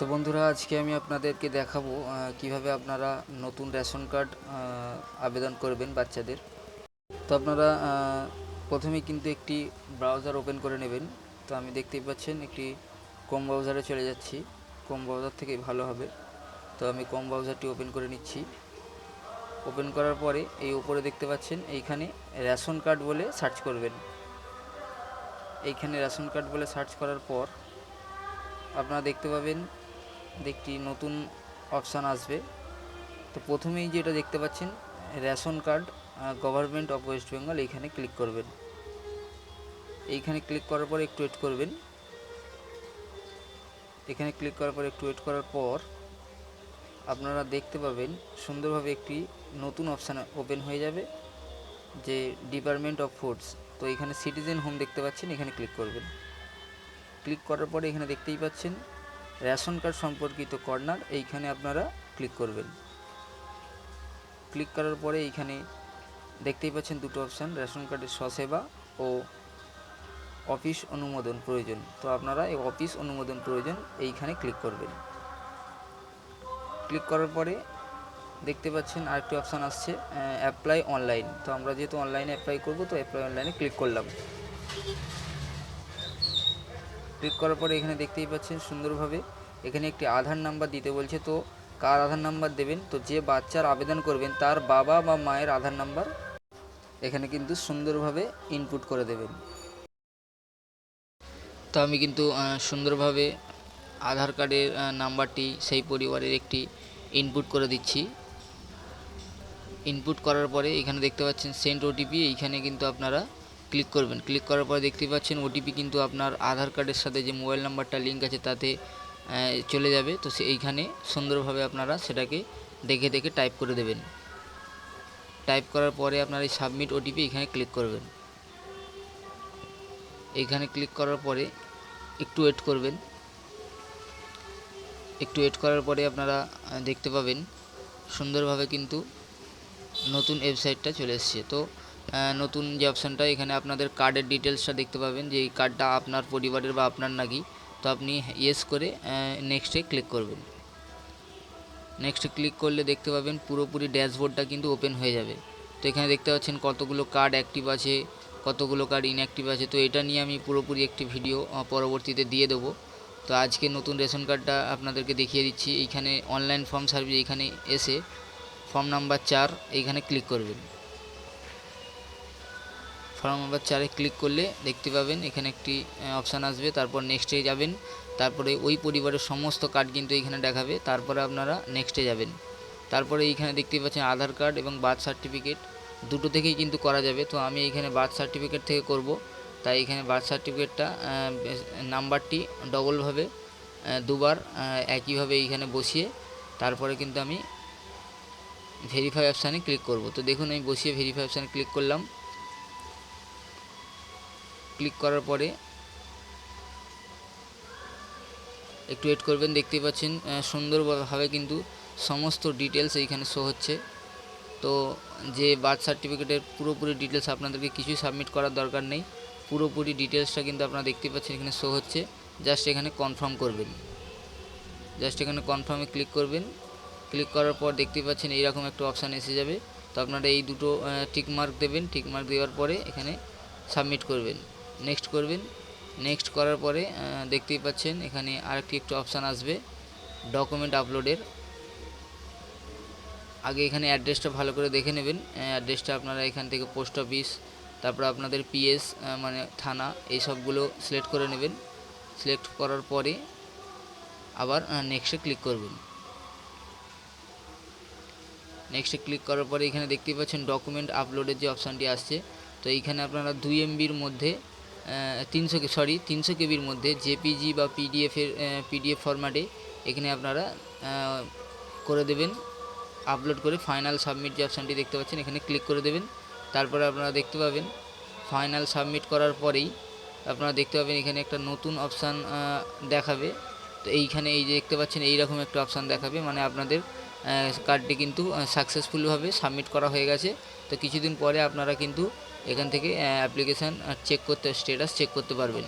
তো বন্ধুরা আজকে আমি আপনাদেরকে দেখাবো কীভাবে আপনারা নতুন রেশন কার্ড আবেদন করবেন বাচ্চাদের। তো আপনারা আহ, প্রথমেই কিন্তু একটি ব্রাউজার ওপেন করে নেবেন। তো আমি দেখতেই পাচ্ছেন একটি কম ব্রাউজারে চলে যাচ্ছি। কম ব্রাউজার থেকে ভালো হবে। তো আমি কম ব্রাউজারটি ওপেন করে নিচ্ছি। ওপেন করার পরে এই উপরে দেখতে পাচ্ছেন এইখানে রেশন কার্ড বলে সার্চ করবেন। এইখানে রেশন কার্ড বলে সার্চ করার পর আপনারা দেখতে পাবেন একটি নতুন অপশান আসবে। তো প্রথমেই যেটা দেখতে পাচ্ছেন, ration card government of West Bengal এইখানে ক্লিক করবেন। এইখানে ক্লিক করার পর একটু ওয়েট করবেন। এখানে ক্লিক করার পর একটু ওয়েট করার পর আপনারা দেখতে পাবেন, সুন্দরভাবে একটি নতুন অপশান ওপেন হয়ে যাবে, যে ডিপার্টমেন্ট অফ ফুডস তো এখানে সিটিজেন হোম দেখতে পাচ্ছেন, এখানে ক্লিক করবেন। ক্লিক করার পরে এখানে দেখতেই পাচ্ছেন রেশন কার্ড সম্পর্কিত কর্নার এইখানে আপনারা ক্লিক করবেন। ক্লিক করার পরে এইখানে দেখতেই পাচ্ছেন দুটো অপশান, রেশন কার্ডের স্বসেবা ও অফিস অনুমোদন প্রয়োজন। তো আপনারা এই অফিস অনুমোদন প্রয়োজন এইখানে ক্লিক করবেন। ক্লিক করার পরে দেখতে পাচ্ছেন আরেকটি অপশান আসছে, অ্যাপ্লাই অনলাইন। তো আমরা যেহেতু অনলাইনে অ্যাপ্লাই করব, তো অ্যাপ্লাই অনলাইনে ক্লিক করলাম। ক্লিক করার পরে এখানে দেখতেই পাচ্ছেন সুন্দরভাবে এখানে একটি আধার নাম্বার দিতে বলছে, তো কার আধার নাম্বার দেবেন? তো যে বাচ্চার আবেদন করবেন তার বাবা বা মায়ের আধার নাম্বার এখানে কিন্তু সুন্দরভাবে ইনপুট করে দেবেন। তো আমি কিন্তু সুন্দরভাবে আধার কার্ডের নাম্বারটি সেই পরিবারের একটি ইনপুট করে দিচ্ছি। ইনপুট করার পরে এখানে দেখতে পাচ্ছেন সেন্ট ওটিপি এইখানে কিন্তু আপনারা ক্লিক করবেন। ক্লিক করার পরে দেখতে পাচ্ছেন ওটিপি কিন্তু আপনার আধার কার্ডের সাথে যে মোবাইল নাম্বারটা লিঙ্ক আছে তাতে চলে যাবে। তো এইখানে সুন্দরভাবে আপনারা সেটাকে দেখে দেখে টাইপ করে দেবেন। টাইপ করার পরে আপনার এই সাবমিট ওটিপি এখানে ক্লিক করবেন। এইখানে ক্লিক করার পরে একটু ওয়েট করবেন। একটু ওয়েট করার পরে আপনারা দেখতে পাবেন সুন্দরভাবে কিন্তু নতুন ওয়েবসাইটটা চলে এসছে। তো নতুন যে অপশানটা এখানে আপনাদের কার্ডের ডিটেলসটা দেখতে পাবেন যে এই কার্ডটা আপনার পরিবারের বা আপনার নাকি তো আপনি ইয়েস করে নেক্সটে ক্লিক করবেন। নেক্সটে ক্লিক করলে দেখতে পাবেন পুরোপুরি ড্যাশবোর্ডটা কিন্তু ওপেন হয়ে যাবে। তো এখানে দেখতে পাচ্ছেন কতগুলো কার্ড অ্যাক্টিভ আছে, কতগুলো কার্ড ইনঅ্যাক্টিভ আছে। তো এটা নিয়ে আমি পুরোপুরি একটি ভিডিও পরবর্তীতে দিয়ে দেবো। তো আজকে নতুন রেশন কার্ডটা আপনাদেরকে দেখিয়ে দিচ্ছি। এইখানে অনলাইন ফর্ম সার্ভিস এইখানে এসে ফর্ম নাম্বার চার, এইখানে ক্লিক করবেন। ফর্ম নাম্বার চারে ক্লিক করলে দেখতে পাবেন এখানে একটি অপশান আসবে, তারপর নেক্সটে যাবেন, তারপরে ওই পরিবারের সমস্ত কার্ড কিন্তু এইখানে দেখাবে, তারপরে আপনারা নেক্সটে যাবেন। তারপরে এইখানে দেখতে পাচ্ছেন আধার কার্ড এবং বার্থ সার্টিফিকেট দুটো থেকেই কিন্তু করা যাবে। তো আমি এইখানে বার্থ সার্টিফিকেট থেকে করব, তাই এখানে বার্থ সার্টিফিকেটটা নাম্বারটি ডবলভাবে দুবার একইভাবে এইখানে বসিয়ে, তারপরে কিন্তু আমি ভেরিফাই অপশানে ক্লিক করব। তো দেখুন আমি বসিয়ে ভেরিফাই অপশানে ক্লিক করলাম। ক্লিক করার পরে একটু ওয়েট করবেন, দেখতেই পাচ্ছেন সুন্দরভাবে কিন্তু সমস্ত ডিটেলস এইখানে শো হচ্ছে। তো যে বার্থ সার্টিফিকেটের পুরোপুরি ডিটেলস আপনাদেরকে কিছুই সাবমিট করার দরকার নেই। পুরোপুরি ডিটেলসটা কিন্তু আপনারা দেখতে পাচ্ছেন এখানে শো হচ্ছে। জাস্ট এখানে কনফার্ম করবেন। জাস্ট এখানে কনফার্মে ক্লিক করবেন। ক্লিক করার পর দেখতেই পাচ্ছেন এইরকম একটা অপশান এসে যাবে। তো আপনারা এই দুটো টিক মার্ক দেবেন। টিক মার্ক দেওয়ার পরে এখানে সাবমিট করবেন। নেক্সট করবেন। নেক্সট করার পরে দেখতেই পাচ্ছেন, এখানে আরেকটি একটু অপশান আসবে ডকুমেন্ট আপলোডের আগে এখানে অ্যাড্রেসটা ভালো করে দেখে নেবেন। অ্যাড্রেসটা আপনারা এখান থেকে পোস্ট অফিস তারপর আপনাদের পিএস মানে থানা, এই সবগুলো সিলেক্ট করে নেবেন। সিলেক্ট করার পরে আবার নেক্সটে ক্লিক করবেন। নেক্সটে ক্লিক করার পরে এখানে দেখতেই পাচ্ছেন ডকুমেন্ট আপলোডের যে অপশানটি আসছে, তো এইখানে আপনারা দুই এমবির মধ্যে তিনশো সরি তিনশো কেবির মধ্যে জেপিজি বা পিডিএফের পিডিএফ ফরম্যাটে এখানে আপনারা করে দেবেন। আপলোড করে ফাইনাল সাবমিট যে অপশানটি দেখতে পাচ্ছেন, এখানে ক্লিক করে দেবেন। তারপরে আপনারা দেখতে পাবেন ফাইনাল সাবমিট করার পরেই আপনারা দেখতে পাবেন এখানে একটা নতুন অপশান দেখাবে। তো এইখানে এই যে দেখতে পাচ্ছেন, এইরকম একটা অপশান দেখাবে। মানে আপনাদের কার্ডটি কিন্তু সাকসেসফুলভাবে সাবমিট করা হয়ে গেছে। তো কিছুদিন পরে আপনারা কিন্তু এখান থেকে অ্যাপ্লিকেশান চেক করতে স্টেটাস চেক করতে পারবেন।